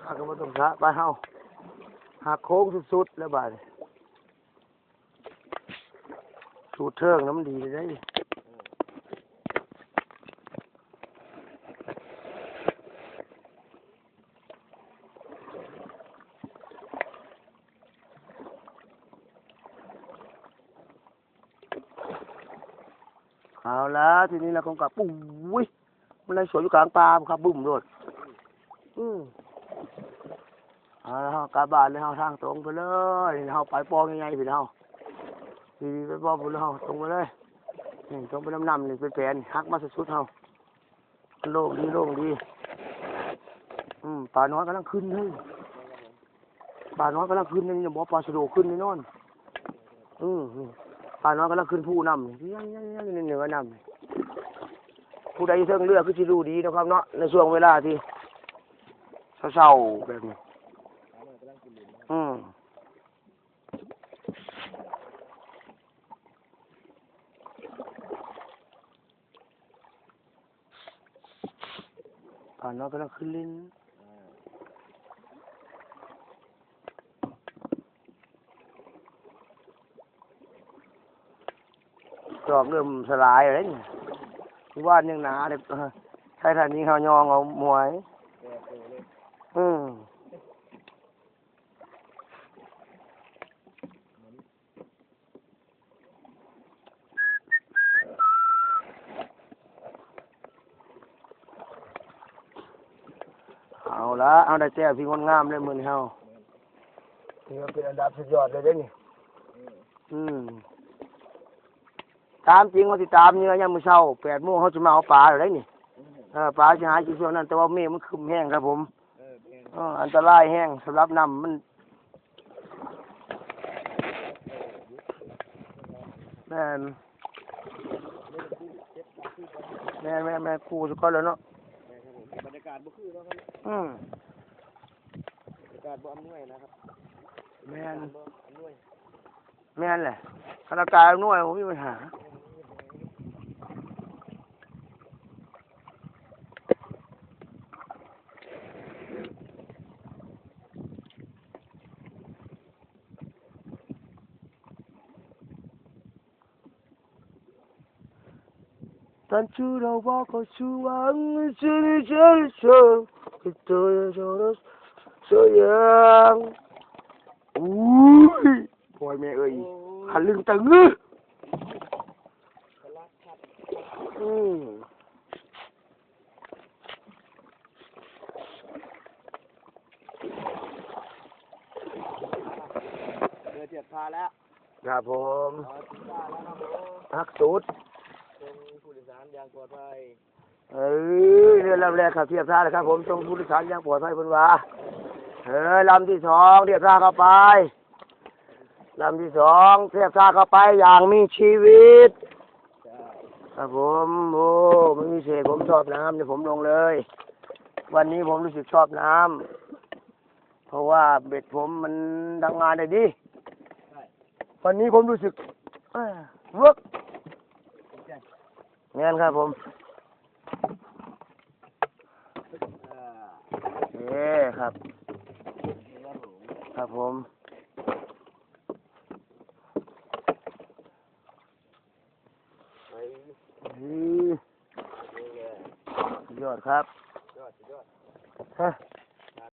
ชาก็มาต้องชาไปเฮาหักโค้งสุดๆแล้วบาดสูตรเทิงน้ำดีได้เอาละทีนี้เราคงกลับปุ้ยมันเลยสวยอยู่กลางป่าครับบุ่มโดดอืม เอาละเฮากลับบ้านเลยเฮาทางตรงไปเลยเฮาไปปองยังไงพี่เฮาดีๆไปปองไปเลยเฮาตรงไปเลยนี่ตรงไปน้ำน้ำนี่เป็นแผนหักมาสุดๆเฮาโล่งดีโล่งดี อืมป่าน้อยกำลังขึ้นเฮ้ยป่าน้อยกำลังขึ้นนี่อย่าบอกปลาสะโดขึ้นนี่นอน อืมป่าน้อยกำลังขึ้นผู้นำนี่ยังยังยังนี่เหนือนำผู้ใดเชิงเลือกคือสิรู้ดีนะครับเนาะในช่วงเวลาที่เศร้าๆแบบนี้ อืมป่าน้อยกำลังขึ้นลิ้นดอกเริ่มสลายอะไรนี่ว่านยังหนาเด็กใช้ท่านนี้เขายองเอาหมวย อืมเอา ละเอาได้แจ้วพี่งดงามเลยมือนี้เฮานี่มันเป็นอันดับสุดยอดเลยเด้นี่อืมตามจริงว่าสิตามเนื้อยามมื้อเช้าแปดโมงเขาจะมาเอาปลาอยู่ได้นี่เออปลาจะหากินช่วงนั้น แต่ว่าเมฆมันคึมแห้งครับผมเอออันตรายแห้งสำหรับน้ำมันแม่นแม่นแม่นแม่นครูสุกคนแล้วเนาะ บรรยากาศบ่คือเนาะครับอืมบรรยากาศบ่อำนวยนะครับแม่นบ่อำนวยแม่นแหละคณะกายหน่วยผมมีปัญหา 但知道我可是忘记你这生，给对手的这样。อุ้ยปล่อยแม่เอ้ยหันลึงตึงเลยอืม เรือเจ็ดพาแล้ว ครับผม อ๋อถึงบ้านแล้วครับผม ฮักสุด อย่างปลอดภัยเอ้ยเรือลำแรกขับเทียบท่าเลยครับ ผมตรงผู้โดยสารอยังปลอดภัยเพิ่นว่าเออลำที่สองเทียบท่าเข้าไปลำที่สองเทียบท่าเข้าไปอย่างมีชีวิตจ้าครับผมโอ้ไม่มีเศษผมชอบน้ำเดี๋ยวผมลงเลย วันนี้ผมรู้สึกชอบน้ำเพราะว่าเบ็ดผมมันทำงานได้ดีใช่วันนี้ผมรู้สึกเอ้ยเวิร์กดีใจ งานครับผมอ่าเย้ครับนี่ครับผมครับผมไปอือนี่เลยสุดยอดครับ ยอดสุดยอด ฮะ